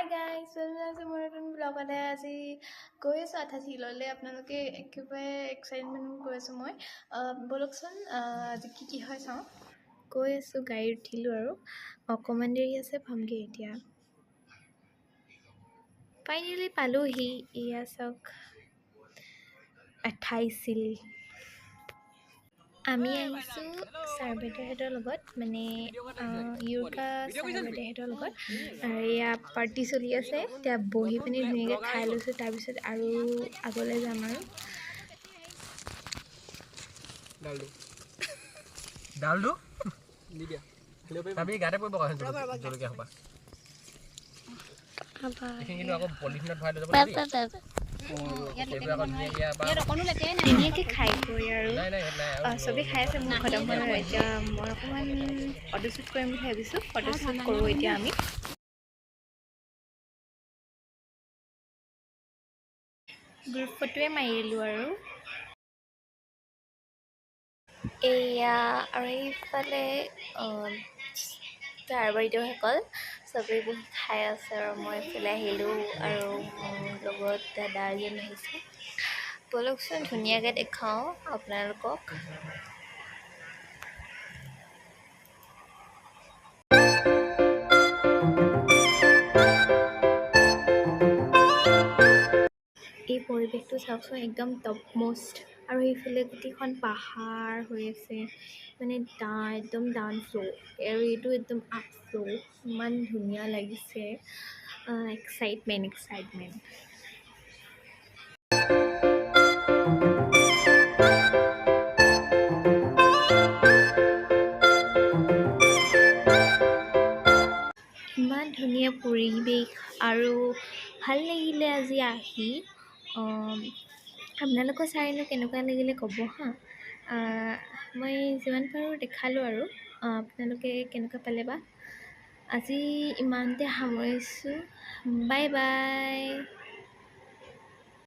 Hi guys আছে মোৰ নতুন ব্লগতে আজি গৈ আছোঁ আঠাশীললৈ আপোনালোকে একেবাৰে এক্সাইটমেণ্ট গৈ আছোঁ মই ব'লকচোন আজি কি কি হয় চাওঁ গৈ আছোঁ গাড়ীত উঠিলোঁ আৰু অকণমান দেৰি আছে পামগৈ এতিয়া ফাইনেলি পালোহি এয়া চাওক আঠাইছিল আমি আহিছোঁ ছাৰ বাইদেউহঁতৰ লগত মানে ইউকা ছাৰ বাইদেউহঁতৰ লগত। আৰু এয়া পাৰ্টি চলি আছে। এতিয়া বহি পিনি ধুনীয়াকৈ খাই লৈছোঁ তাৰপিছত আৰু আগলৈ যাম আৰু। ডালটো ডালটো গাতে পৰিব জলকীয়া সোপা। ধুনীয়াকৈ খাই গৈ আৰু? চবেই খাই আছে মোৰ খতম হ'ল আৰু এতিয়া মই অকণমান ফটোশ্বুট কৰিম বুলি ভাবিছোঁ। ফটোশ্বুট কৰোঁ এতিয়া আমি। গ্ৰুপ ফটোৱে মাৰিলোঁ আৰু। এয়া আৰু এইফালে তাৰ বাইদেউসকল চবেই বহি খাই আছে আৰু মই এইফালে আহিলোঁ আৰু মোৰ লগত দাদা এজন আহিছে। ব'লকচোন ধুনীয়াকৈ দেখাওঁ আপোনালোকক। এই পৰিৱেশটো চাওকচোন একদম টপ মষ্ট আৰু এইফালে গোটেইখন পাহাৰ হৈ আছে। মানে ডা একদম ডাউন ফ্ল' আৰু এইটো একদম আপ ফ্ল' ইমান ধুনীয়া লাগিছে। এক্সাইটমেণ্ট এক্সাইটমেণ্ট ইমান ধুনীয়া পৰিৱেশ আৰু ভাল লাগিলে আজি আহি। আপোনালোকৰ চাইনো কেনেকুৱা লাগিলে ক'ব হা? মই যিমান পাৰোঁ দেখালোঁ আৰু। আপোনালোকে কেনেকুৱা পালে বা? আজি ইমানতে সামৰিছোঁ। Bye bye.